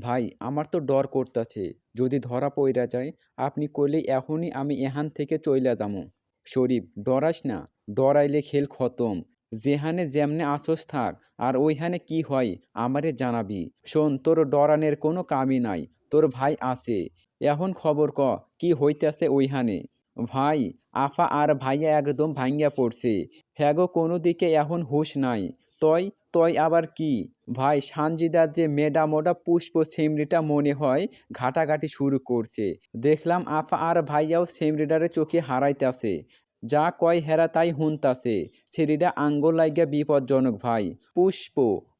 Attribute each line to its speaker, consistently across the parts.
Speaker 1: ভাই, আমার তো ডর করতাছে। যদি ধরা পইরা যায়, আপনি কইলে এখনই আমি এহান থেকে চইলা যামু। শরীফ, ডরাস না। ডরাইলে খেল খতম। যেহানে যেমনে আসস থাক, আর ওইখানে কি হয়, আমারে জানাবি। শোন, তোর ডরানের কোনো কামই নাই। তোর ভাই আছে। এখন খবর ক, কি হইতাছে ওইখানে? ভাই, আফা আর ভাইয়া একদম ভাঙ্গা পড়ছে। হ্যাগো কোনো দিকে এখন হুশ নাই। তয় তয় আবার কি? ভাই, সানজিদার যে মেডা মোডা পুষ্প সেমরিটা মনে হয় ঘাটাঘাটি শুরু করছে। দেখলাম আফা আর ভাইয়াও সেমরিডারে চোখে হারাইতাছে। যা কয় হেরা তাই হুনতাছে। সেরিডা আঙ্গল লাইগা বিপজ্জনক ভাই। পুষ্প,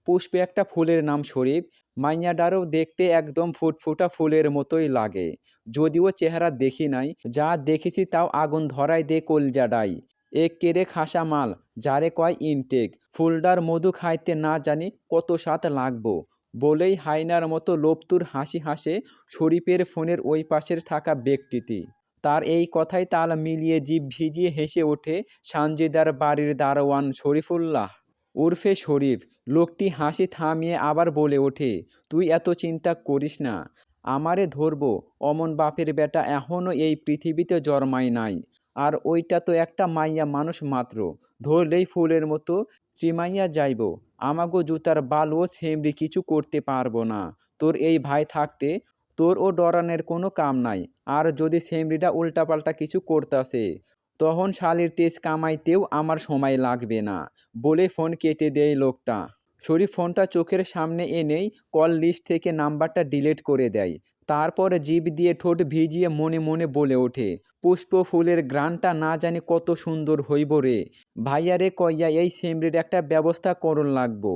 Speaker 1: পুষ্পে একটা ফুলের নাম শরীফ। মাইয়াডারও দেখতে একদম ফুটফুটা ফুলের মতোই লাগে। যদিও চেহারা দেখি নাই, যা দেখেছি তাও আগুন ধরাই দে কলজাডাই। এক কেড়ে খাসা মাল, যারে কয় ইনটেক। ফুলডার মধু খাইতে না জানি কত স্বাদ লাগবো। বলেই হাইনার মতো লোপতুর হাসি হাসে শরীফের ফোনের ওই পাশের থাকা ব্যক্তিটি। তার এই কথাই তাল মিলিয়ে জিভ ভিজিয়ে হেসে ওঠে সানজিদার বাড়ির দারোয়ান শরীফুল্লাহ। উর্ফে শরীফ, লোকটি হাসি থামিয়ে আবার বলে ওঠে, তুই এত চিন্তা করিস না। আমারে ধরবো, অমন বাপের বেটা এখনও এই পৃথিবীতে জন্মায় নাই। আর ওইটা তো একটা মাইয়া মানুষ মাত্র, ধরলেই ফুলের মতো চিমাইয়া যাইব। আমাগো জুতার বালও সেমরি কিছু করতে পারব না। তোর এই ভাই থাকতে তোর ও ডরানের কোনো কাম নাই। আর যদি সেমরিটা উল্টাপাল্টা কিছু করতাছে, তখন শালির তেজ কামাইতেও আমার সময় লাগবে না, বলে ফোন কেটে দেয় লোকটা। শরীফ ফোনটা চোখের সামনে এনেই কল লিস্ট থেকে নাম্বারটা ডিলিট করে দেয়। তারপর জিভ দিয়ে ঠোঁট ভিজিয়ে মনে মনে বলে ওঠে, পুষ্প ফুলের গ্রানটা না জানি কত সুন্দর হইব রে। ভাইয়ারে কইয়া এই সেমরির একটা ব্যবস্থা করন লাগবো।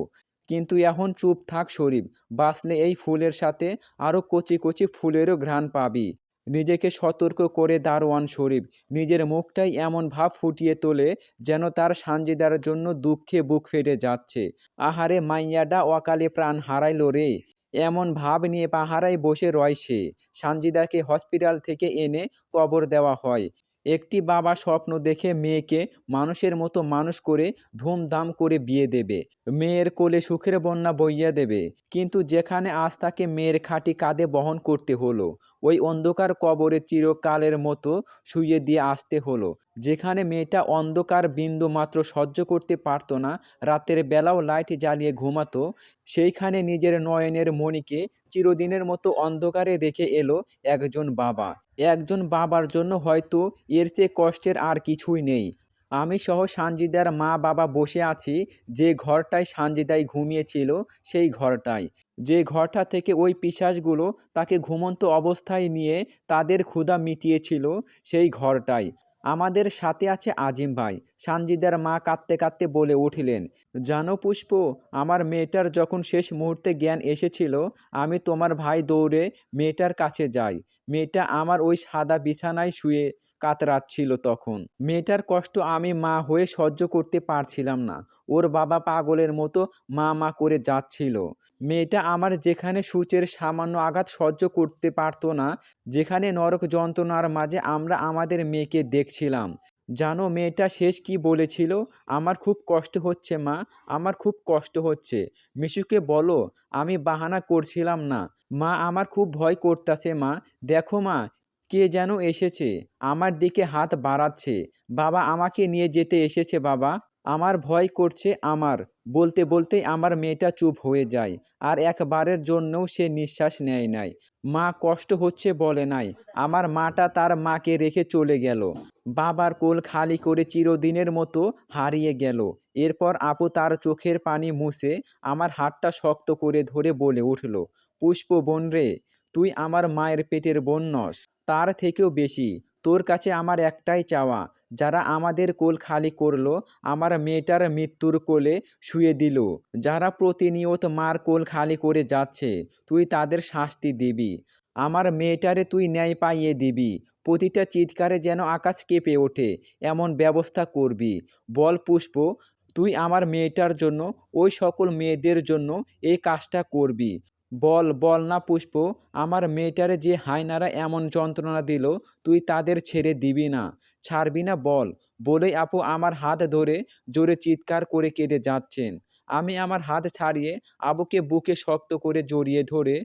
Speaker 1: কিন্তু এখন চুপ থাক শরীফ, বাঁচলে এই ফুলের সাথে আরও কচি কচি ফুলেরও ঘ্রাণ পাবি। নিজেকে সতর্ক করে দারোয়ান শরীফ। নিজের মুখটাই এমন ভাব ফুটিয়ে তোলে যেন তার সানজিদার জন্য দুঃখে বুক ফেটে যাচ্ছে। আহারে, মাইয়াডা অকালে প্রাণ হারাইল রে। এমন ভাব নিয়ে পাহারায় বসে রয় সে। সানজিদাকে হসপিটাল থেকে এনে কবর দেওয়া হয়। একটি বাবা স্বপ্ন দেখে মেয়েকে মানুষের মতো মানুষ করে ধুমধাম করে বিয়ে দেবে। মেয়ের কোলে সুখের বন্যা বইয়া দেবে। কিন্তু যেখানে আজ তাকে মেয়ের খাঁটি কাঁধে বহন করতে হলো, ওই অন্ধকার কবরে চিরকালের মতো শুইয়ে দিয়ে আসতে হলো। যেখানে মেয়েটা অন্ধকার বিন্দু মাত্র সহ্য করতে পারতো না, রাতের বেলাও লাইট জ্বালিয়ে ঘুমাতো, সেইখানে নিজের নয়নের মণিকে চিরদিনের মতো অন্ধকারে রেখে এলো একজন বাবা। একজন বাবার জন্য হয়তো এর চেয়ে কষ্টের আর কিছুই নেই। আমি সহ সানজিদার মা বাবা বসে আছি, যে ঘরটায় সানজিদাই ঘুমিয়েছিল, সেই ঘরটায়। যে ঘরটা থেকে ওই পিশাচগুলো তাকে ঘুমন্ত অবস্থায় নিয়ে তাদের ক্ষুধা মিটিয়েছিল, সেই ঘরটায়। আমাদের সাথে আছে আজিম ভাই। সানজিদার মা কাঁদতে কাঁদতে বলে উঠিলেন, জানো পুষ্প, আমার মেয়েটার যখন শেষ মুহূর্তে জ্ঞান এসেছিল, আমি তোমার ভাই দৌড়ে মেয়েটার কাছে যাই। মেয়েটা আমার ওই সাদা বিছানায় শুয়ে কাতরাচ্ছিল তখন। মেয়েটার কষ্ট আমি মা হয়ে সহ্য করতে পারছিলাম না। ওর বাবা পাগলের মতো মা মা করে যাচ্ছিল। মেয়েটা আমার যেখানে সূচের সামান্য আঘাত সহ্য করতে পারতো না, যেখানে নরক যন্ত্রণার মাঝে আমরা আমাদের মেয়েকে দেখছিলাম। জানো মেয়েটা শেষ কি বলেছিল? আমার খুব কষ্ট হচ্ছে মা, আমার খুব কষ্ট হচ্ছে। মিশুকে বলো, আমি বাহানা করছিলাম না। মা আমার খুব ভয় করতেছে মা। দেখো মা কে যেন এসেছে? আমার দিকে হাত বাড়াচ্ছে। বাবা আমাকে নিয়ে যেতে এসেছে, বাবা। আমার ভয় করছে আমার। বলতে বলতেই আমার মেয়েটা চুপ হয়ে যায় আর একবারের জন্যও সে নিঃশ্বাস নেয় নাই। মা কষ্ট হচ্ছে বলে নাই। আমার মাটা তার মাকে রেখে চলে গেল। বাবার কোল খালি করে চিরদিনের মতো হারিয়ে গেল। এরপর আপু তার চোখের পানি মুছে আমার হাতটা শক্ত করে ধরে বলে উঠল, পুষ্প বোন রে, তুই আমার মায়ের পেটের বোন নস। তার থেকেও বেশি। তোর কাছে আমার একটাই চাওয়া, যারা আমাদের কোল খালি করল, আমার মেয়েটার মৃত্যুর কোলে শুয়ে দিল, যারা প্রতিনিয়ত মার কোল খালি করে যাচ্ছে, তুই তাদের শাস্তি দিবি। আমার মেয়েটারে তুই ন্যায় পাইয়ে দিবি, প্রতিটা চিৎকারে যেন আকাশ কেঁপে ওঠে, এমন ব্যবস্থা করবি। বল পুষ্প, তুই আমার মেয়েটার জন্য, ওই সকল মেয়েদের জন্য এই কাজটা করবি। বল বল না পুষ্প, আমার মেয়েটারে যে হায়নারা এমন যন্ত্রণা দিল, তুই তাদের ছেড়ে দিবি না। ছাড়বি না বল। বলেই আপু আমার হাত ধরে জোরে চিৎকার করে কেঁদে যাচ্ছেন। আমি আমার হাত ছাড়িয়ে আবুকে বুকে শক্ত করে জড়িয়ে ধরে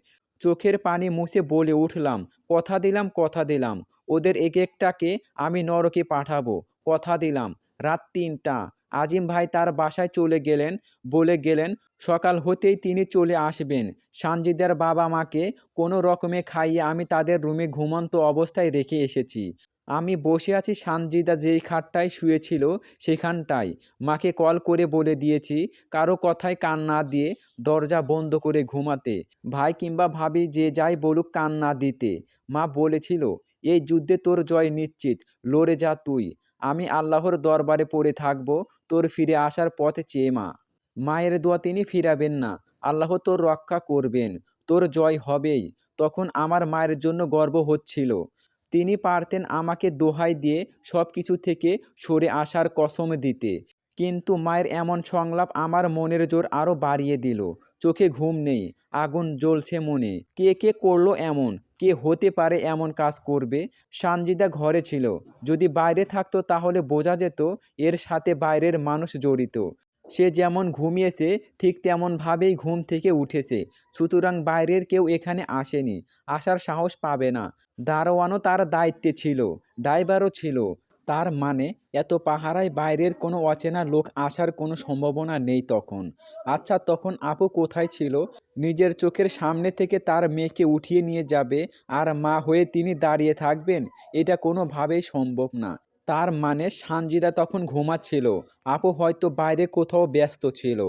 Speaker 1: চোখের পানি মুছে বলে উঠলাম, কথা দিলাম কথা দিলাম। ওদের এক একটাকে আমি নরকে পাঠাবো। কথা দিলাম। রাত তিনটা। আজিম ভাই তার বাসায় চলে গেলেন, বলে গেলেন, সকাল হতেই তিনি চলে আসবেন। সানজিদার বাবা মাকে কোনো রকমে খাইয়ে আমি তাদের রুমে ঘুমন্ত অবস্থায় রেখে এসেছি। আমি বসে আছি সানজিদা যেই খাটটায় শুয়েছিল সেখানটায়। মাকে কল করে বলে দিয়েছি, কারও কথায় কান না দিয়ে দরজা বন্ধ করে ঘুমাতে। ভাই কিংবা ভাবি যে যাই বলুক কান না দিতে। মা বলেছিল, এই যুদ্ধে তোর জয় নিশ্চিত, লড়ে যা তুই। আমি আল্লাহর দরবারে পড়ে থাকব, তোর ফিরে আসার পথে চেয়ে মা। মায়ের দোয়া তিনি ফিরাবেন না, আল্লাহ তোর রক্ষা করবেন, তোর জয় হবেই। তখন আমার মায়ের জন্য গর্ব হচ্ছিল। তিনি পারতেন আমাকে দোহাই দিয়ে সব কিছু থেকে সরে আসার কসম দিতে। কিন্তু মায়ের এমন সংলাপ আমার মনের জোর আরও বাড়িয়ে দিল। চোখে ঘুম নেই, আগুন জ্বলছে মনে। কে কে করল এমন? কে হতে পারে এমন কাজ করবে? সানজিদা ঘরে ছিল। যদি বাইরে থাকতো তাহলে বোঝা যেত এর সাথে বাইরের মানুষ জড়িত। সে যেমন ঘুমিয়েছে, ঠিক তেমনভাবেই ঘুম থেকে উঠেছে। সুতরাং বাইরের কেউ এখানে আসেনি। আসার সাহস পাবে না। দারোয়ানও তার দায়িত্বে ছিল, ড্রাইভারও ছিল। তার মানে এত পাহারায় বাইরের কোনো অচেনা লোক আসার কোনো সম্ভাবনা নেই তখন। আচ্ছা তখন আপু কোথায় ছিল? নিজের চোখের সামনে থেকে তার মেয়েকে উঠিয়ে নিয়ে যাবে আর মা হয়ে তিনি দাঁড়িয়ে থাকবেন? এটা কোনোভাবেই সম্ভব না। তার মানে সানজিদা তখন ঘুমাচ্ছিল। আপু হয়তো বাইরে কোথাও ব্যস্ত ছিল।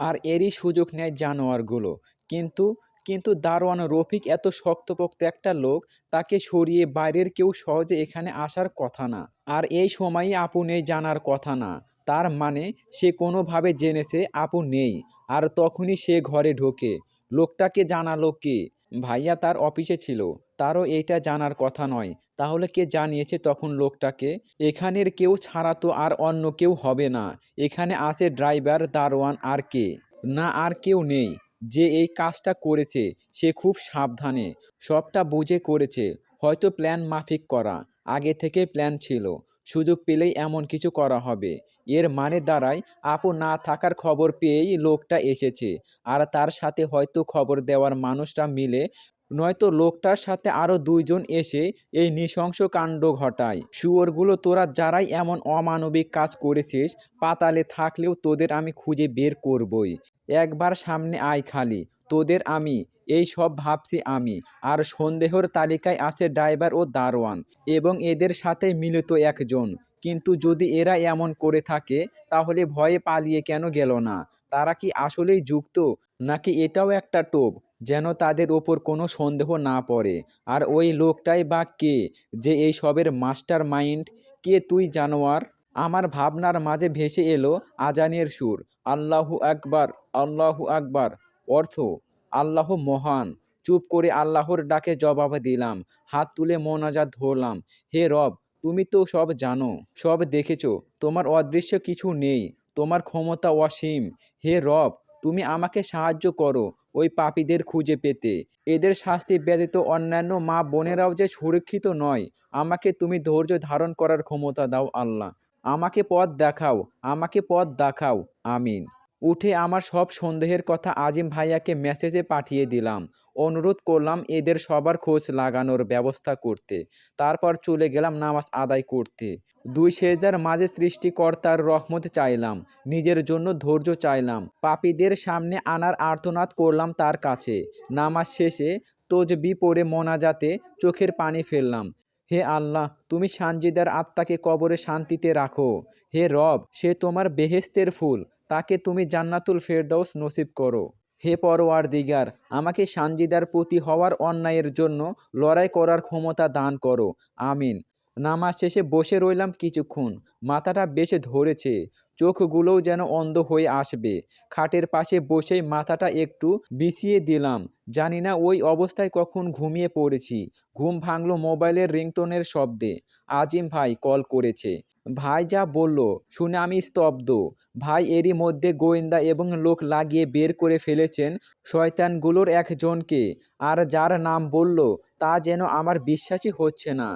Speaker 1: আর এরই সুযোগ নেয় জানোয়ারগুলো। কিন্তু কিন্তু দারোয়ান রফিক এত শক্তপোক্ত একটা লোক, তাকে সরিয়ে বাইরের কেউ সহজে এখানে আসার কথা না। আর এই সময়ই আপু নেই জানার কথা না। তার মানে সে কোনোভাবে জেনেছে আপু নেই, আর তখনই সে ঘরে ঢোকে। লোকটাকে জানালো কে? ভাইয়া তার অফিসে ছিল। তারও এইটা জানার কথা নয়। তাহলে কে জানিয়েছে তখন লোকটাকে? এখানের কেউ ছাড়া তো আর অন্য কেউ হবে না। এখানে আসে ড্রাইভার, দারোয়ান আর কে? না আর কেউ নেই। যে এই কাজটা করেছে, সে খুব সাবধানে। সবটা বুঝে করেছে। হয়তো প্ল্যান মাফিক করা, আগে থেকে প্ল্যান ছিল। সুযোগ পেলেই এমন কিছু করা হবে। এর মানে দাঁড়ায়, আপু না থাকার খবর পেয়েই লোকটা এসেছে। আর তার সাথে হয়তো খবর দেওয়ার মানুষরা মিলে নয়তো লোকটার সাথে আরও দুইজন এসে এই নৃশংস কাণ্ড ঘটায়। শুয়োরগুলো তোরা যারাই এমন অমানবিক কাজ করেছিস, পাতালে থাকলেও তোদের আমি খুঁজে বের করবই। একবার সামনে আয় খালি, তোদের আমি, এই সব ভাবছি আমি, আর সন্দেহর তালিকায় আছে ড্রাইভার ও দারোয়ান, এবং এদের সাথে মিলিত একজন। কিন্তু যদি এরা এমন করে থাকে, তাহলে ভয়ে পালিয়ে কেন গেল না? তারা কি আসলেই যুক্ত? নাকি এটাও একটা টোপ? যেন তাদের ওপর কোনো সন্দেহ না পড়ে। আর ওই লোকটাই বা কে যে এই সবের মাস্টার মাইন্ড কে তুই জানোয়ার? আমার ভাবনার মাঝে ভেসে এলো আজানের সুর। আল্লাহু আকবার আল্লাহু আকবার। অর্থ, আল্লাহ মহান। চুপ করে আল্লাহর ডাকে জবাব দিলাম। হাত তুলে মোনাজাত ধরলাম। হে রব, তুমি তো সব জানো, সব দেখেছ। তোমার অদৃশ্য কিছু নেই। তোমার ক্ষমতা অসীম। হে রব তুমি আমাকে সাহায্য করো ওই পাপীদের খুঁজে পেতে। এদের শাস্তি ব্যতীত অন্যান্য মা বোনেরাও যে সুরক্ষিত নয়, আমাকে তুমি ধৈর্য ধারণ করার ক্ষমতা দাও আল্লাহ। আমাকে পথ দেখাও, আমাকে পথ দেখাও, আমিন। উঠে আমার সব সন্দেহের কথা আজিম ভাইয়াকে মেসেজে পাঠিয়ে দিলাম। অনুরোধ করলাম এদের সবার খোঁজ লাগানোর ব্যবস্থা করতে। তারপর চলে গেলাম নামাজ আদায় করতে। দুই সেজদার মাঝে সৃষ্টিকর্তার রহমত চাইলাম, নিজের জন্য ধৈর্য চাইলাম, পাপীদের সামনে আনার আর্তনাদ করলাম তার কাছে। নামাজ শেষে তজবি পড়ে মোনাজাতে চোখের পানি ফেললাম। হে আল্লাহ, তুমি সানজিদার আত্মাকে কবরে শান্তিতে রাখো। হে রব, সে তোমার বেহেস্তের ফুল। তাকে তুমি জান্নাতুল ফেরদৌস নসিব করো। হে পরওয়ার দিগার আমাকে সানজিদার প্রতি হওয়ার অন্যায়ের জন্য লড়াই করার ক্ষমতা দান করো। আমিন। নামাজ শেষে বসে রইলাম কিছুক্ষণ। মাথাটা বেশে ধরেছে। চোখগুলোও যেন অন্ধ হয়ে আসবে। খাটের পাশে বসেই মাথাটা একটু বিছিয়ে দিলাম। জানি না ওই অবস্থায় কখন ঘুমিয়ে পড়েছি। ঘুম ভাঙলো মোবাইলের রিংটোনের শব্দে। আজিম ভাই কল করেছে। ভাই যা বলল, শুনে আমি স্তব্ধ। ভাই এরই মধ্যে গোয়েন্দা এবং লোক লাগিয়ে বের করে ফেলেছেন শয়তানগুলোর একজনকে। আর যার নাম বলল, তা যেন আমার বিশ্বাসই হচ্ছে না।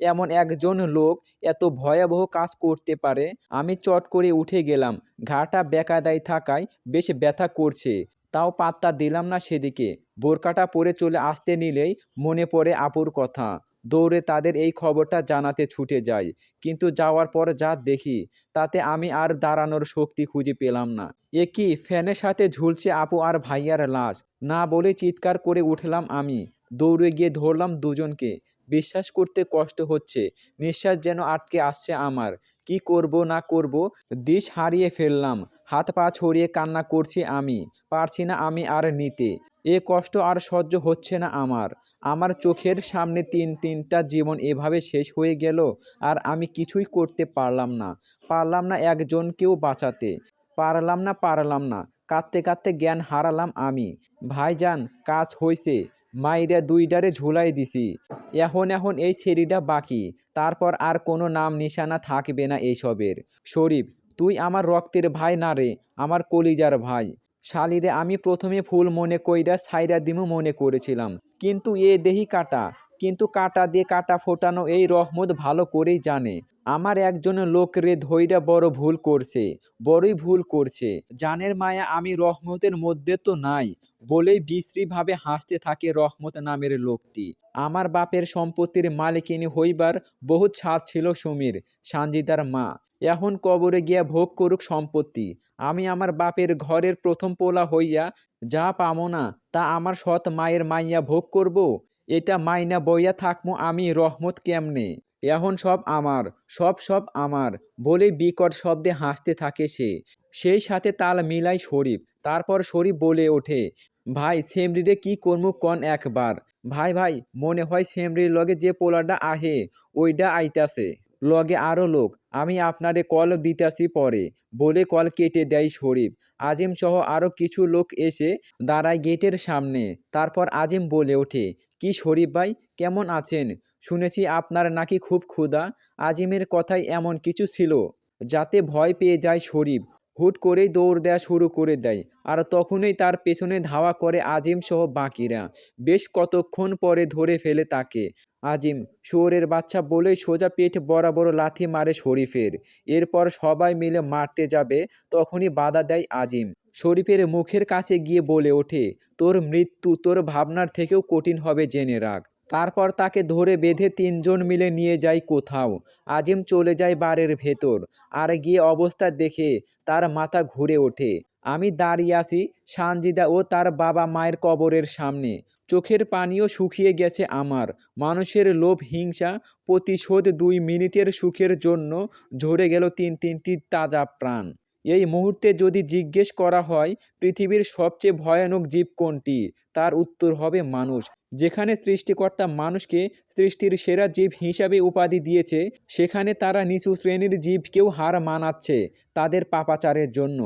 Speaker 1: এমন একজন লোক এত ভয়াবহ কাজ করতে পারে? আমি চট করে উঠে গেলাম। ঘাটা বেকাদায় থাকায় বেশ ব্যথা করছে। তাও পাত্তা দিলাম না সেদিকে। বোরকাটা পরে চলে আসতে নিলেই মনে পড়ে আপুর কথা। দৌড়ে তাদের এই খবরটা জানাতে ছুটে যাই। কিন্তু যাওয়ার পর যা দেখি, তাতে আমি আর দাঁড়ানোর শক্তি খুঁজে পেলাম না। এ কি, ফ্যানের সাথে ঝুলছে আপু আর ভাইয়ার লাশ। না বলে চিৎকার করে উঠলাম আমি। দৌড়ে গিয়ে ধরলাম দুজনকে। বিশ্বাস করতে কষ্ট হচ্ছে। নিঃশ্বাস যেন আটকে আসছে আমার। কি করব, না করব, দিশ হারিয়ে ফেললাম। হাত পা ছড়িয়ে কান্না করছি আমি। পারছি না আমি আর নিতে। এ কষ্ট আর সহ্য হচ্ছে না আমার। আমার চোখের সামনে তিন, তিনটা জীবন এভাবে শেষ হয়ে গেল আর আমি কিছুই করতে পারলাম না। পারলাম না একজনকেও বাঁচাতে। পারলাম না পারলাম না। কাঁদতে কাঁদতে জ্ঞান হারালাম আমি। ভাইজান, কাজ হইছে। মাইরা দুইডারে ঝুলাই দিছি। এখন এখন এই ছেড়িটা বাকি। তারপর আর কোনো নাম নিশানা থাকবে না এইসবের। শরীফ, তুই আমার রক্তের ভাই না রে, আমার কলিজার ভাই। শালিরে আমি প্রথমে ফুল মনে কইরা সাইরা দিমু মনে করেছিলাম। কিন্তু এ দেহি কাটা। কিন্তু কাটা দিয়ে কাটা ফোটানো এই রহমত ভালো করেই জানে। আমার একজন লোক রে ধৈরা বড় ভুল করছে, বড়ই ভুল করছে। জানের মায়া আমি রহমতের মধ্যে তো নাই, বলেই বিশ্রীভাবে হাসতে থাকে রহমত নামের লোকটি। আমার বাপের সম্পত্তির মালিকিনী হইবার বহুত ছাদ ছিল সুমির, সানজিদার মা। এখন কবরে গিয়া ভোগ করুক সম্পত্তি। আমি আমার বাপের ঘরের প্রথম পোলা হইয়া যা পামো না, তা আমার সৎ মায়ের মাইয়া ভোগ করব? এটা মাইনা বইয়া থাকমু আমি রহমত কেমনে? এখন সব আমার, সব সব আমার বলে বিকট শব্দে হাসতে থাকে সে। সেই সাথে তাল মিলাই শরীফ, তারপর শরীফ বলে ওঠে, ভাই, সেমরিরে কি করমু কন একবার? ভাই ভাই, মনে হয় সেমরির লগে যে পোলাটা আহে ওইটা আইতাছে। লগে আরও লোক, আমি আপনারে কল দিতেছি পরে, বলে কল কেটে দেয় শরীফ। আজিম সহ আরও কিছু লোক এসে দাঁড়ায় গেটের সামনে। তারপর আজিম বলে ওঠে, কি শরীফ ভাই, কেমন আছেন? শুনেছি আপনার নাকি খুব ক্ষুধা। আজিমের কথায় এমন কিছু ছিল, যাতে ভয় পেয়ে যায় শরীফ। হুট করেই দৌড় দেওয়া শুরু করে দেয় আর তখনই তার পেছনে ধাওয়া করে আজিম সহ বাকিরা। বেশ কতক্ষণ পরে ধরে ফেলে তাকে। আজিম, শুয়োরের বাচ্চা বলেই সোজা পেট বরাবর লাথি মারে শরীফের। এরপর সবাই মিলে মারতে যাবে, তখনই বাধা দেয় আজিম। শরীফের মুখের কাছে গিয়ে বলে ওঠে, তোর মৃত্যু, তোর ভাবনার থেকেও কঠিন হবে জেনে রাখ। তারপর তাকে ধরে বেঁধে তিনজন মিলে নিয়ে যায় কোথাও। আজিম চলে যায় বারের ভেতর আর গিয়ে অবস্থা দেখে তার মাথা ঘুরে ওঠে। আমি দাঁড়িয়ে আছি সানজিদা ও তার বাবা মায়ের কবরের সামনে। চোখের পানিও শুকিয়ে গেছে আমার। মানুষের লোভ, হিংসা, প্রতিশোধ দুই মিনিটের সুখের জন্য ঝরে গেল তিন তিনটি তাজা প্রাণ। এই মুহূর্তে যদি জিজ্ঞেস করা হয়, পৃথিবীর সবচেয়ে ভয়ানক জীব কোনটি? তার উত্তর হবে মানুষ। যেখানে সৃষ্টিকর্তা মানুষকে সৃষ্টির সেরা জীব হিসাবে উপাধি দিয়েছে, সেখানে তারা নিচু শ্রেণির জীবকেও হার মানাচ্ছে তাদের পাপাচারের জন্য।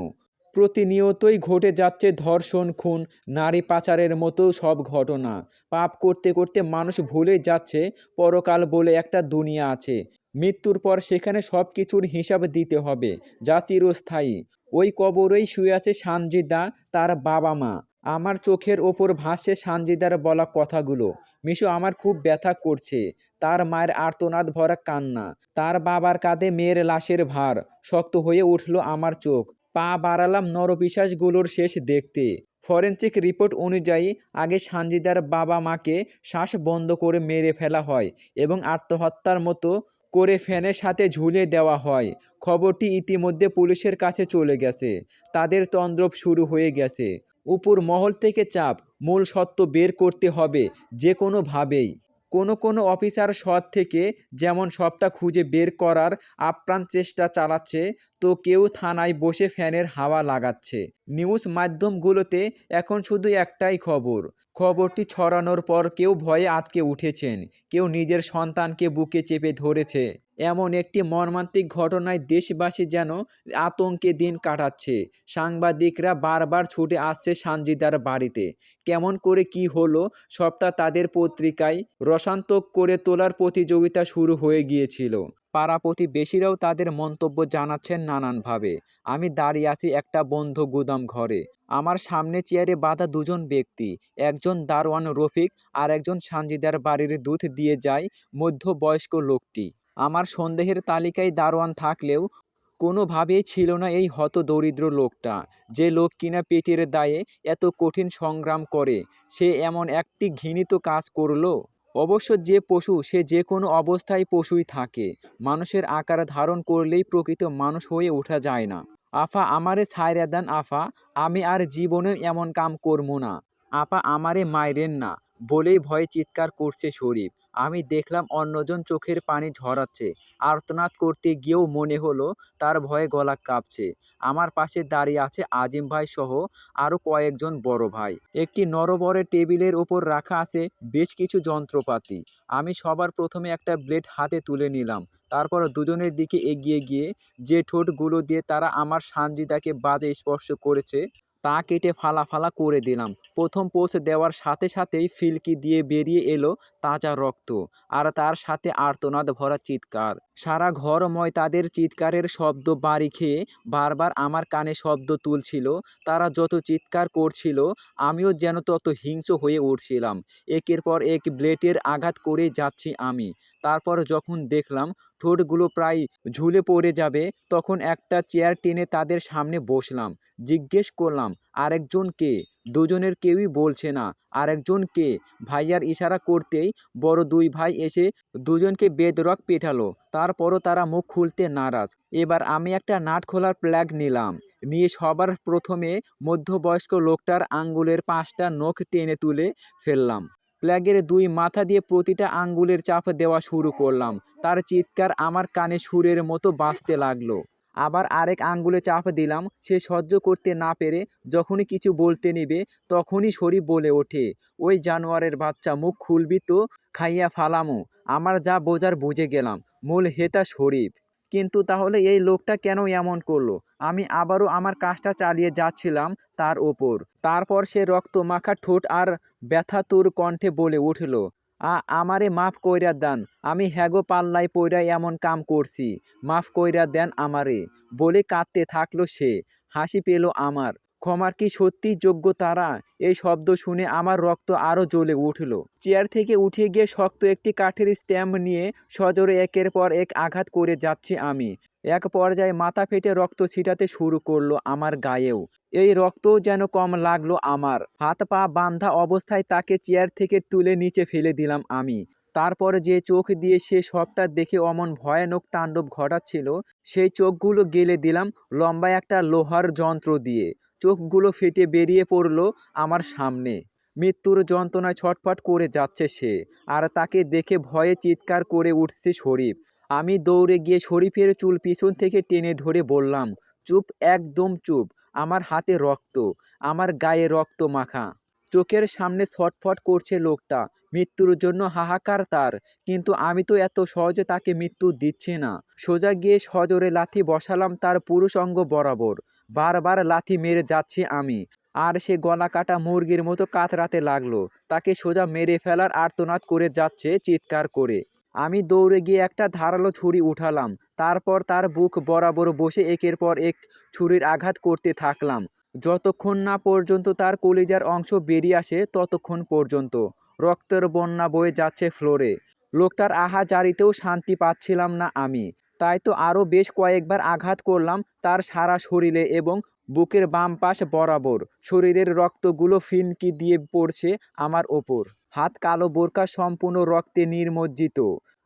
Speaker 1: প্রতিনিয়তই ঘটে যাচ্ছে ধর্ষণ, খুন, নারী পাচারের মতো সব ঘটনা। পাপ করতে করতে মানুষ ভুলে যাচ্ছে, পরকাল বলে একটা দুনিয়া আছে। মৃত্যুর পর সেখানে সব কিছুর হিসাব দিতে হবে, যা চিরস্থায়ী। ওই কবরেই শুয়ে আছে সানজিদা, তার বাবা মা। আমার চোখের ওপর ভাসছে সানজিদার বলা কথাগুলো। মিশু, আমার খুব ব্যথা করছে। তার মায়ের আর্তনাদ ভরা কান্না। তার বাবার কাঁধে মেয়ের লাশের ভার। শক্ত হয়ে উঠল আমার চোখ। পা বাড়ালাম নরপিশাচগুলোর শেষ দেখতে। ফরেন্সিক রিপোর্ট অনুযায়ী, আগে সানজিদার বাবা মাকে শ্বাস বন্ধ করে মেরে ফেলা হয় এবং আত্মহত্যার মতো করে ফ্যানের সাথে ঝুলিয়ে দেওয়া হয়। খবরটি ইতিমধ্যে পুলিশের কাছে চলে গেছে। তাদের তন্দ্রব শুরু হয়ে গেছে। উপর মহল থেকে চাপ, মূল সত্য বের করতে হবে যে কোনোভাবেই কোনো কোনো অফিসার সৎ থেকে যেমন সবটা খুঁজে বের করার আপ্রাণ চেষ্টা চালাচ্ছে, তো কেউ থানায় বসে ফ্যানের হাওয়া লাগাচ্ছে। নিউজ মাধ্যমগুলোতে এখন শুধু একটাই খবর। খবরটি ছড়ানোর পর কেউ ভয়ে আটকে উঠেছেন। কেউ নিজের সন্তানকে বুকে চেপে ধরেছে। এমন একটি মর্মান্তিক ঘটনায় দেশবাসী যেন আতঙ্কে দিন কাটাচ্ছে। সাংবাদিকরা বারবার ছুটে আসছে সানজিদার বাড়িতে। কেমন করে কি হলো সবটা তাদের পত্রিকায় রসান্তক করে তোলার প্রতিযোগিতা শুরু হয়ে গিয়েছিল। পাড়া প্রতিবেশীরাও তাদের মন্তব্য জানাচ্ছেন নানানভাবে। আমি দাঁড়িয়ে আছি একটা বন্ধ গুদাম ঘরে। আমার সামনে চেয়ারে বাঁধা দুজন ব্যক্তি। একজন দারোয়ান রফিক আর একজন সানজিদার বাড়ির দুধ দিয়ে যায় মধ্যবয়স্ক লোকটি। আমার সন্দেহের তালিকায় দারোয়ান থাকলেও কোনোভাবেই ছিল না এই হত দরিদ্র লোকটা। যে লোক কিনা পেটের দায়ে এত কঠিন সংগ্রাম করে, সে এমন একটি ঘৃণিত কাজ করল। অবশ্য যে পশু, সে যে কোনো অবস্থায় পশুই থাকে। মানুষের আকার ধারণ করলেই প্রকৃত মানুষ হয়ে ওঠা যায় না। আফা আমারে ছাইরা দেন, আফা। আমি আর জীবনে এমন কাম করব না। আপা আমারে মাইরেন না। বলেই ভয়ে চিৎকার করছে শরীফ। আমি দেখলাম অন্যজন চোখের পানি ঝরাচ্ছে। আর্তনাদ করতে গিয়েও মনে হলো তার ভয়ে গলা কাঁপছে। আমার পাশে দাঁড়িয়ে আছে আজিম ভাই সহ আরও কয়েকজন বড় ভাই। একটি নরবরে টেবিলের ওপর রাখা আছে বেশ কিছু যন্ত্রপাতি। আমি সবার প্রথমে একটা ব্লেড হাতে তুলে নিলাম। তারপর দুজনের দিকে এগিয়ে গিয়ে যে ঠোঁটগুলো দিয়ে তারা আমার সানজিদাকে বাজে স্পর্শ করেছে তা কেটে ফালা ফালা করে দিলাম। প্রথম পোষ দেওয়ার সাথে সাথেই ফিলকি দিয়ে বেরিয়ে এলো তাজা রক্ত আর তার সাথে আর্তনাদ ভরা চিৎকার। সারা ঘরময় তাদের চিৎকারের শব্দ বাড়ি খেয়ে বারবার আমার কানে শব্দ তুলছিল, তারা যত চিৎকার করছিল, আমিও যেন তত হিংস হয়ে উঠছিলাম। একের পর এক ব্লেডের আঘাত করে যাচ্ছি আমি। তারপর যখন দেখলাম ঠোঁটগুলো প্রায় ঝুলে পড়ে যাবে, তখন একটা চেয়ার টেনে তাদের সামনে বসলাম। জিজ্ঞেস করলাম আরেকজন কে দুজনের কেউই বলছে না। আরেকজন কে ভাইয়ার ইশারা করতেই বড় দুই ভাই এসে দুজনকে বেদরক পেটালো। তারপরও তারা মুখ খুলতে নারাজ। এবার আমি একটা নাট খোলার প্ল্যাগ নিলাম। নিয়ে সবার প্রথমে মধ্যবয়স্ক লোকটার আঙ্গুলের পাঁচটা নখ টেনে তুলে ফেললাম। প্ল্যাগের দুই মাথা দিয়ে প্রতিটা আঙ্গুলের চাপ দেওয়া শুরু করলাম। তার চিৎকার আমার কানে সুরের মতো বাঁচতে লাগল। আবার আরেক আঙ্গুলে চাপ দিলাম, সে সহ্য করতে না পেরে যখনই কিছু বলতে নেবে, তখনই শরীফ বলে ওঠে, ওই জানোয়ারের বাচ্চা, মুখ খুলবি তো, খাইয়া ফালামো, আমার যা বোঝার বুঝে গেলাম, মূল হেতা শরীফ। কিন্তু তাহলে এই লোকটা কেন এমন করল? আমি আবারও আমার কাজটা চালিয়ে যাচ্ছিলাম তার ওপর। তারপর সে রক্ত মাখা ঠোঁট আর ব্যথাতুর কণ্ঠে বলে উঠল আমারে মাফ কইরা দেন, আমি হ্যাগো পাল্লাই পইরা এমন কাম করছি, মাফ কইরা দেন আমারে, বলে কাঁদতে থাকল সে, হাসি পেল আমার ক্ষমার কি সত্যি যোগ্য তারা? এই শব্দ শুনে আমার রক্ত আরও জ্বলে উঠল। চেয়ার থেকে উঠে গিয়ে শক্ত একটি কাঠের স্ট্যাম্প নিয়ে সজোরে একের পর এক আঘাত করে যাচ্ছি আমি। এক পর্যায়ে মাথা ফেটে রক্ত ছিটাতে শুরু করল আমার গায়েও। এই রক্তও যেন কম লাগল আমার। হাত পা বান্ধা অবস্থায় তাকে চেয়ার থেকে তুলে নিচে ফেলে দিলাম আমি। তারপর যে চোখ দিয়ে সে সবটা দেখে অমন ভয়ানক তাণ্ডব ঘটাচ্ছিল, সেই চোখগুলো গেলে দিলাম লম্বা একটা লোহার যন্ত্র দিয়ে। চোখগুলো ফেটে বেরিয়ে পড়ল আমার সামনে। মৃত্যুর যন্ত্রণায় ছটফট করে যাচ্ছে সে, আর তাকে দেখে ভয়ে চিৎকার করে উঠছে শরীফ। আমি দৌড়ে গিয়ে শরীফের চুল পিছন থেকে টেনে ধরে বললাম, চুপ, একদম চুপ। আমার হাতে রক্ত, আমার গায়ে রক্ত মাখা। চোখের সামনে ছটফট করছে লোকটা। মৃত্যুর জন্য হাহাকার তার। কিন্তু আমি তো এত সহজে তাকে মৃত্যু দিচ্ছি না। সোজা গিয়ে সজোরে লাথি বসালাম তার পুরুষ অঙ্গ বরাবর। বারবার লাথি মেরে যাচ্ছি আমি। আর সে গলা কাটা মুরগির মতো কাতরাতে লাগল। তাকে সোজা মেরে ফেলার আর্তনাদ করে যাচ্ছে চিৎকার করে। আমি দৌড়ে গিয়ে একটা ধারালো ছুরি উঠালাম। তারপর তার বুক বরাবর বসে একের পর এক ছুরির আঘাত করতে থাকলাম। যতক্ষণ না পর্যন্ত তার কলিজার অংশ বেরিয়ে আসে, ততক্ষণ পর্যন্ত। রক্তের বন্যা বয়ে যাচ্ছে ফ্লোরে। লোকটার আহাজারিতেও শান্তি পাচ্ছিলাম না আমি। তাই তো আরও বেশ কয়েকবার আঘাত করলাম তার সারা শরীরে এবং বুকের বাম পাশ বরাবর। শরীরের রক্তগুলো ফিনকি দিয়ে পড়ছে আমার ওপর। হাত কালো বোরকা সম্পূর্ণ রক্তে নির্মজ্জিত।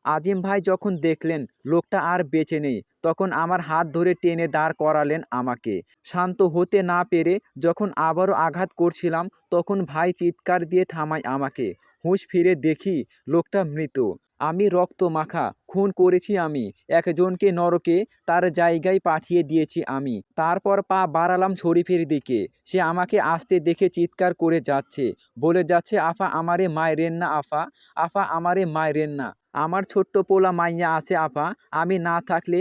Speaker 1: আজিম ভাই যখন দেখলেন, লোকটা আর বেঁচে নেই, তখন আমার হাত ধরে টেনে দাঁড় করালেন আমাকে। শান্ত হতে না পেরে যখন আবারও আঘাত করছিলাম, তখন ভাই চিৎকার দিয়ে থামায় আমাকে। হুঁশ ফিরে দেখি, লোকটা মৃত। আমি রক্ত মাখা, খুন করেছি আমি। একজনকে নরকে তার জায়গায় পাঠিয়ে দিয়েছি আমি। তারপর পা বাড়ালাম শরীফের দিকে। সে আমাকে আসতে দেখে চিৎকার করে যাচ্ছে। বলে যাচ্ছে, আফা আমারে মায়েরেন না, আফা। আফা আমারে মায়েরেন না। আমার ছোট্ট পোলা মাইয়া আছে আফা আমি না থাকলে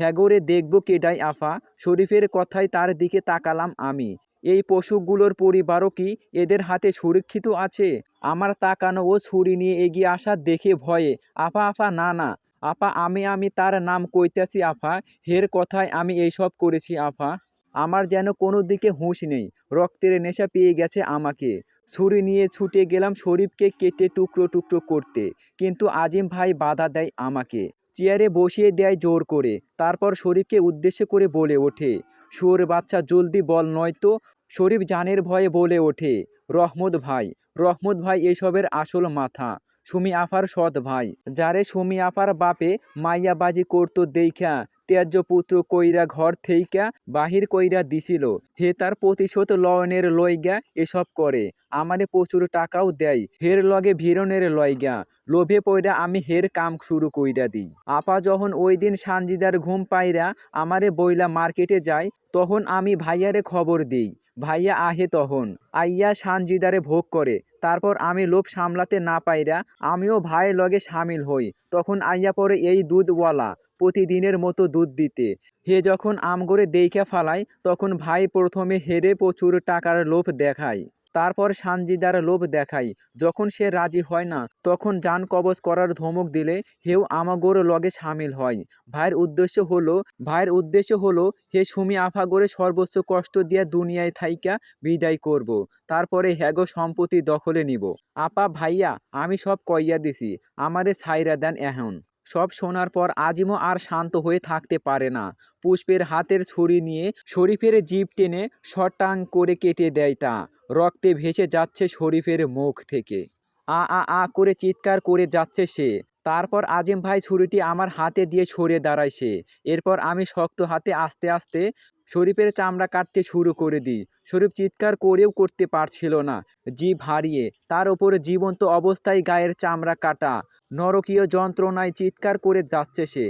Speaker 1: হ্যাগোরে দেখব কেডাই আফা শরীফের কথায় তার দিকে তাকালাম আমি। এই পশুগুলোর পরিবারও কি এদের হাতে সুরক্ষিত আছে? আমার তাকানো ও ছুরি নিয়ে এগিয়ে আসা দেখে ভয়ে আফা আফা না না। আপা, আমি আমি তার নাম কইতেছি আফা হের কথায় আমি এইসব করেছি আফা আমার যেন কোনো দিকে হুঁশ নেই। রক্তের নেশা পেয়ে গেছে আমাকে। ছুরি নিয়ে ছুটে গেলাম শরীফকে কেটে টুকরো টুকরো করতে। কিন্তু আজিম ভাই বাধা দেয় আমাকে। চেয়ারে বসিয়ে দেয় জোর করে। তারপর শরীফকে উদ্দেশ্য করে বলে ওঠে শুয়োর বাচ্চা, জলদি বল নয়তো শরীফ জানের ভয়ে বলে ওঠে, রহমত ভাই রহমত ভাই এসবের আসল মাথা। সুমি আফার সৎ ভাই, যারে সুমি আফার বাপে মাইয়াবাজি করতো দেইখা, ত্যায্য পুত্র কইরা ঘর থেইকা বাহির কইরা দিছিল। হে তার প্রতিশোধ লয়নের লইগা এসব করে, আমারে প্রচুর টাকাও দেয়, হের লগে ভিরনের লয়গা লোভে পইরা আমি হের কাম শুরু কইরা দিই। আপা যখন ওই দিন সানজিদার ঘুম পাইরা আমারে বইলা মার্কেটে যায়, তখন আমি ভাইয়ারে খবর দিই ভাইয়া আহে তহন আইয়া সানজিদারে ভোগ করে। তারপর আমি লোভ সামলাতে না পাইরা আমিও ভাইয়ের লগে সামিল হই। তখন আইয়া পরে এই দুধওয়ালা, প্রতিদিনের মতো দুধ দিতে। হে যখন আমগরে দেইখা ফালাই তখন ভাই প্রথমে হেরে প্রচুর টাকার লোভ দেখায়। তারপর সানজিদার লোভ দেখাই যখন সে রাজি হয় না, তখন যান কবজ করার ধমক দিলে হেও আমাগোর লগে সামিল হয়। ভাইয়ের উদ্দেশ্য হলো, ভাইয়ের উদ্দেশ্য হলো, হে সুমি আফাগোরে সর্বোচ্চ কষ্ট দিয়া দুনিয়ায় থাইকা বিদায় করব। তারপরে হ্যাগো সম্পত্তি দখলে নিব। আপা ভাইয়া, আমি সব কইয়া দিছি, আমারে ছাইরা দেন এখন। সব শোনার পর আজিমও আর শান্ত হয়ে থাকতে পারে না। পুষ্পের হাতের ছুরি নিয়ে শরীফের জিভ টেনে শটাং করে কেটে দেয় তা। রক্তে ভেসে যাচ্ছে শরীফের মুখ থেকে। আ আ আ করে চিৎকার করে যাচ্ছে সে। তারপর আজিম ভাই ছুরিটি আমার হাতে দিয়ে সরে দাঁড়ায় সে। এরপর আমি শক্ত হাতে আস্তে আস্তে শরীফের চামড়া কাটতে শুরু করে দিই। শরীফ চিৎকার করেও করতে পারছিল না। জিভ হারিয়ে, তার ওপরে জীবন্ত অবস্থায় গায়ের চামড়া কাটা, নরকীয় যন্ত্রণায় চিৎকার করে যাচ্ছে সে।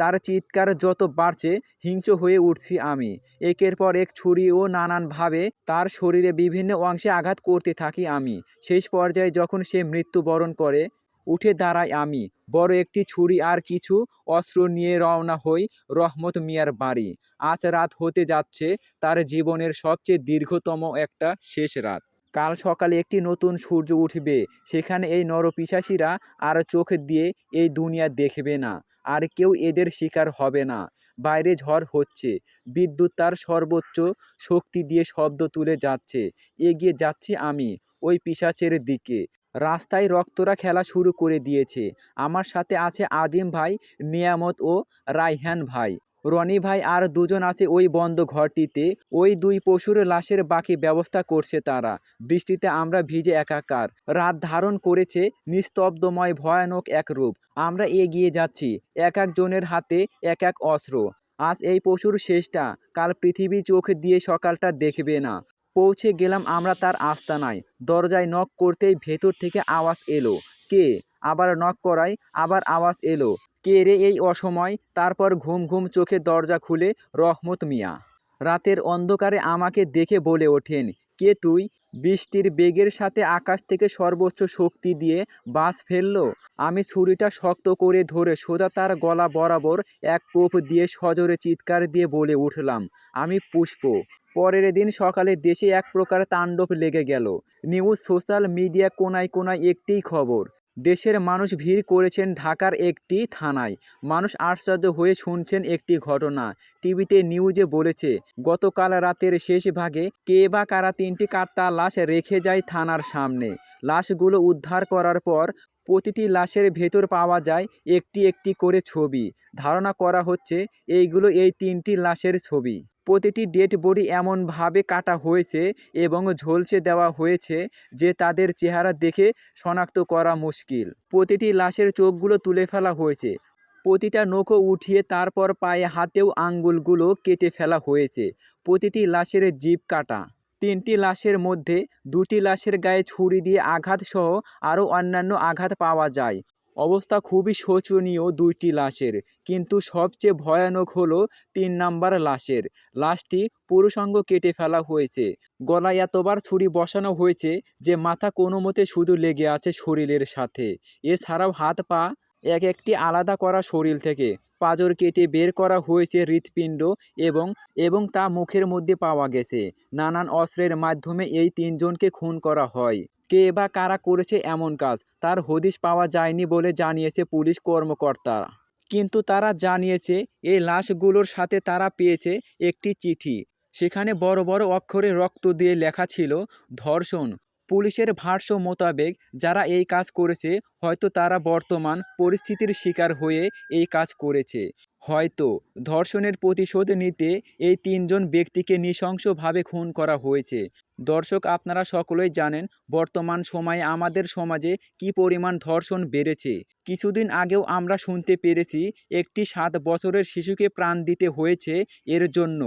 Speaker 1: তার চিৎকার যত বাড়ছে, হিংস্র হয়ে উঠছি আমি। একের পর এক ছুরি ও নানানভাবে তার শরীরে বিভিন্ন অংশে আঘাত করতে থাকি আমি। শেষ পর্যায়ে যখন সে মৃত্যুবরণ করে, উঠে দাঁড়াই আমি। বড় একটি ছুরি আর কিছু অস্ত্র নিয়ে রওনা হই রহমত মিয়ার বাড়ি। আজ রাত হতে যাচ্ছে, তার জীবনের সবচেয়ে দীর্ঘতম একটা শেষ রাত। কাল সকালে একটি নতুন সূর্য উঠবে। সেখানে এই নরপিশাসীরা আর চোখ দিয়ে এই দুনিয়া দেখবে না, আর কেউ এদের শিকার হবে না। বাইরে ঝড় হচ্ছে, বিদ্যুৎ তার সর্বোচ্চ শক্তি দিয়ে শব্দ তুলে যাচ্ছে, এগিয়ে যাচ্ছি আমি, ওই পিশাচের দিকে। রাস্তায় রক্তরা খেলা শুরু করে দিয়েছে। আমার সাথে আছে আজিম ভাই, নিয়ামত ও রাইহান ভাই। রনি ভাই আর দুজন আছে ওই বন্ধ ঘরটিতে। ওই দুই পশুর লাশের বাকি ব্যবস্থা করছে তারা। বৃষ্টিতে আমরা ভিজে একাকার। রাত ধারণ করেছে নিস্তব্ধময়, ভয়ানক এক রূপ। আমরা এগিয়ে যাচ্ছি, এক একজনের হাতে এক এক অস্ত্র। আজ এই পশুর শেষটা। কাল পৃথিবী চোখ দিয়ে সকালটা দেখবে না। পৌঁছে গেলাম আমরা তার আস্তানায়। দরজায় নক করতেই ভেতর থেকে আওয়াজ এলো। কে? আবার নক করায় আবার আওয়াজ এলো। কে রে এই অসময়? তারপর ঘুম ঘুম চোখে দরজা খুলে, রহমত মিয়া। রাতের অন্ধকারে আমাকে দেখে বলে ওঠেন, কে তুই? বৃষ্টির বেগের সাথে আকাশ থেকে সর্বোচ্চ শক্তি দিয়ে বাস ফেলল? আমি ছুরিটা শক্ত করে ধরে সোজা তার গলা বরাবর এক কোপ দিয়ে সজোরে চিৎকার দিয়ে বলে উঠলাম, আমি পুষ্প। পরের দিন সকালে দেশে এক প্রকার তাণ্ডব লেগে গেল। নিউজ, সোশ্যাল মিডিয়া কোনায় কোনায় একটিই খবর, দেশের মানুষ ভিড় করেছেন ঢাকার একটি থানায়। মানুষ আশ্চর্য হয়ে শুনছেন একটি ঘটনা। টিভিতে নিউজে বলেছে, গতকাল রাতের শেষ ভাগে কে বা কারা তিনটি কাট্টা লাশ রেখে যায় থানার সামনে। লাশগুলো উদ্ধার করার পর প্রতিটি লাশের ভেতর পাওয়া যায় একটি একটি করে ছবি। ধারণা করা হচ্ছে এইগুলো এই তিনটি লাশের ছবি। প্রতিটি ডেড বডি এমনভাবে কাটা হয়েছে এবং ঝলসে দেওয়া হয়েছে যে তাদের চেহারা দেখে শনাক্ত করা মুশকিল। প্রতিটি লাশের চোখগুলো তুলে ফেলা হয়েছে। প্রতিটা নখও উঠিয়ে তারপর পায়ে হাতেও আঙ্গুলগুলো কেটে ফেলা হয়েছে। প্রতিটি লাশের জিভ কাটা। তিনটি লাশের মধ্যে দুটি লাশের গায়ে ছুরি দিয়ে আঘাত সহ আরও অন্যান্য আঘাত পাওয়া যায়। অবস্থা খুবই শোচনীয় দুইটি লাশের। কিন্তু সবচেয়ে ভয়ানক হলো তিন নাম্বার লাশের। লাশটি পুরুষাঙ্গ কেটে ফেলা হয়েছে। গলায় এতবার ছুরি বসানো হয়েছে যে মাথা কোনো মতে শুধু লেগে আছে শরীরের সাথে। এছাড়াও হাত পা এক একটি আলাদা করা শরীর থেকে। পাঁজর কেটে বের করা হয়েছে হৃৎপিণ্ড এবং এবং তা মুখের মধ্যে পাওয়া গেছে। নানান অস্ত্রের মাধ্যমে এই তিনজনকে খুন করা হয়। কে বা কারা করেছে এমন কাজ, তার হদিশ পাওয়া যায়নি বলে জানিয়েছে পুলিশ কর্মকর্তা। কিন্তু তারা জানিয়েছে, এই লাশগুলোর সাথে তারা পেয়েছে একটি চিঠি। সেখানে বড় বড় অক্ষরে রক্ত দিয়ে লেখা ছিল, ধর্ষণ। পুলিশের ভাষ্য মোতাবেক যারা এই কাজ করেছে, হয়তো তারা বর্তমান পরিস্থিতির শিকার হয়ে এই কাজ করেছে। হয়তো ধর্ষণের প্রতিশোধ নিতে এই তিনজন ব্যক্তিকে নৃশংসভাবে খুন করা হয়েছে। দর্শক, আপনারা সকলেই জানেন বর্তমান সময়ে আমাদের সমাজে কি পরিমাণ ধর্ষণ বেড়েছে। কিছুদিন আগেও আমরা শুনতে পেরেছি, একটি সাত বছরের শিশুকে প্রাণ দিতে হয়েছে এর জন্য।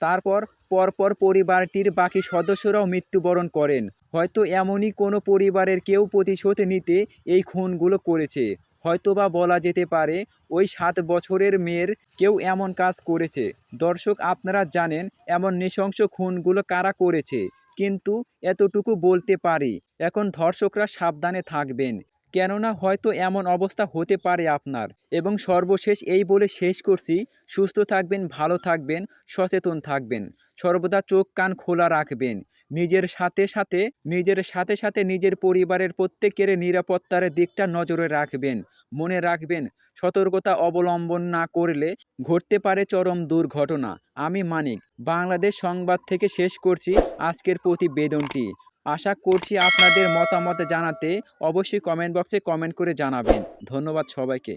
Speaker 1: তারপর পরপর পরিবারটির বাকি সদস্যরাও মৃত্যুবরণ করেন। হয়তো এমনই কোনো পরিবারের কেউ প্রতিশোধ নিতে এই খুনগুলো করেছে। হয়তোবা বলা যেতে পারে ওই সাত বছরের মেয়ের কেউ এমন কাজ করেছে। দর্শক, আপনারা জানেন এমন নৃশংস খুনগুলো কারা করেছে। কিন্তু এতটুকু বলতে পারি, এখন ধর্ষকরা সাবধানে থাকবেন। কেননা হয়তো এমন অবস্থা হতে পারে আপনার। এবং সর্বশেষ এই বলে শেষ করছি, সুস্থ থাকবেন, ভালো থাকবেন, সচেতন থাকবেন। সর্বদা চোখ, কান খোলা রাখবেন। নিজের সাথে সাথে, নিজের সাথে সাথে নিজের পরিবারের প্রত্যেকের নিরাপত্তার দিকটা নজরে রাখবেন, মনে রাখবেন, সতর্কতা অবলম্বন না করলে ঘটতে পারে চরম দুর্ঘটনা। আমি মানিক, বাংলাদেশ সংবাদ থেকে শেষ করছি আজকের প্রতিবেদনটি। আশা করছি আপনাদের মতামত জানাতে অবশ্যই কমেন্ট বক্সে কমেন্ট করে জানাবেন। ধন্যবাদ সবাইকে।